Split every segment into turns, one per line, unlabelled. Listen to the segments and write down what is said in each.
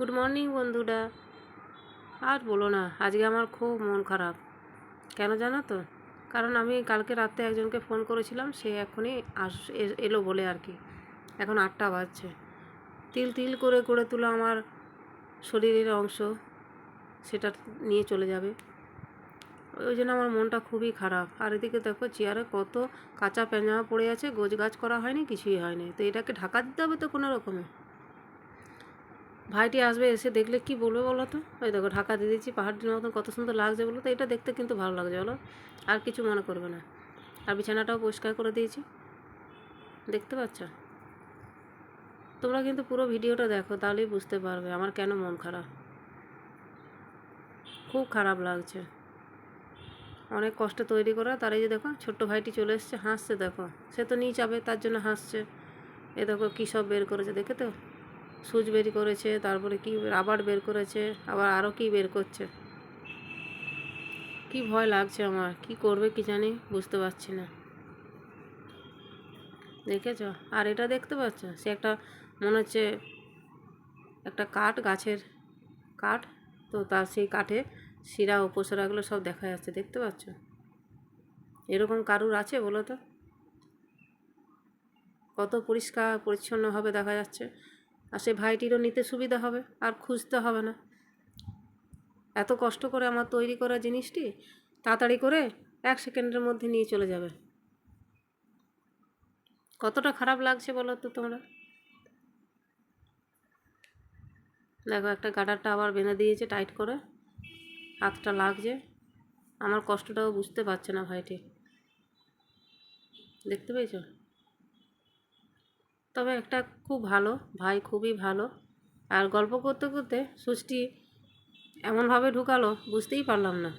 Good morning বন্ধুরা। আর বলো না, আজকে আমার খুব মন খারাপ। কেন জানো তো? কারণ আমি কালকে রাতে একজনকে ফোন করেছিলাম, সে এখনই আস এলো বলে আর কি। এখন আটটা বাজছে। তিল তিল করে করে তোলা আমার শরীরের অংশ, সেটা নিয়ে চলে যাবে। ওই জন্য আমার মনটা খুবই খারাপ। আর এদিকে দেখো, চেয়ারে কত কাঁচা পেঁজামা পড়ে আছে গোছ গাছ করা হয়নি, কিছুই হয়নি। তো এটাকে ঢাকা দিতে হবে তো কোনো রকমে? ভাইটি আসবে এসে দেখলে কি বলবে বলো তো? ওই দেখো ঢাকা দিয়ে দিচ্ছি পাহাড়টির মতন কত সুন্দর লাগছে বলো তো? এটা দেখতে কিন্তু ভালো লাগছে বলো। আর কিছু মনে করবে না। আর বিছানাটাও পরিষ্কার করে দিয়েছি। দেখতে পাচ্ছ? তোমরা কিন্তু পুরো ভিডিওটা দেখো, তাহলেই বুঝতে পারবে আমার কেন মন খারাপ। খুব খারাপ লাগছে। অনেক কষ্ট তৈরি করা। তার এই যে দেখো, ছোট্ট ভাইটি চলে এসছে, হাসছে দেখো। সে তো নিয়ে যাবে, তার জন্য হাসছে। এ দেখো কী সব বের করেছে দেখে তো সুচ বের করেছে, তারপরে কি রাবার বের করেছে, আবার আরও কি বের করছে। কি ভয় লাগছে আমার, কি করবে কি জানি, বুঝতে পারছি না। দেখেছ? আর এটা দেখতে পাচ্ছ? সে একটা, মনে হচ্ছে একটা কাঠ গাছের কাঠ। তো তার সেই কাঠে শিরা উপসরাগুলো সব দেখা যাচ্ছে, দেখতে পাচ্ছ? এরকম কারুর আছে বলো তো? কত পরিষ্কার, পরিচ্ছন্নভাবে দেখা যাচ্ছে। আর সে ভাইটিরও নিতে সুবিধা হবে, আর খুঁজতে হবে না। এত কষ্ট করে আমার তৈরি করা জিনিসটি তাড়াতাড়ি করে এক সেকেন্ডের মধ্যে নিয়ে চলে যাবে। কতটা খারাপ লাগছে বলো তো তোমরা? দেখো, একটা গাডারটা আবার বেঁধে দিয়েছে টাইট করে। হাতটা লাগছে। আমার কষ্টটাও বুঝতে পারছে না ভাইটি। দেখতে পেয়েছ? তবে একটা খুব ভালো, ভাই খুবই ভালো। আর গল্প করতে করতে সুচটি এমনভাবে ঢুকালো, বুঝতেই পারলাম না।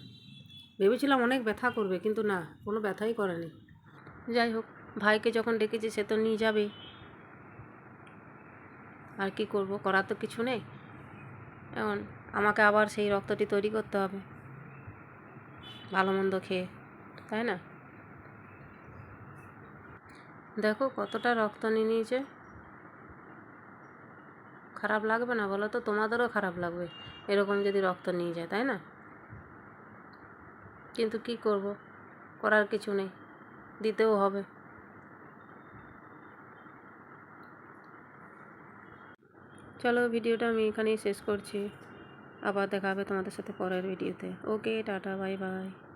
ভেবেছিলাম অনেক ব্যথা করবে, কিন্তু না, কোনো ব্যথাই করেনি। যাই হোক, ভাইকে যখন ডেকেছি, সে তো নিয়ে যাবে। আর কি করব, করার তো কিছু নেই। এখন আমাকে আবার সেই রক্তটি তৈরি করতে হবে। ভালো মন্দ খেয়ে, তাই না? দেখো কতটা রক্ত নিয়ে নিয়েছে। খারাপ লাগবে না বলো তো? তোমাদেরও খারাপ লাগবে। এরকম যদি রক্ত নিয়ে যায়, তাই না? কিন্তু কি করব? করার কিছু নেই। দিতেও হবে। চলো ভিডিওটা আমি এখানেই শেষ করছি। আবার দেখা হবে তোমাদের সাথে পরের ভিডিওতে। Okay, tata, bye bye.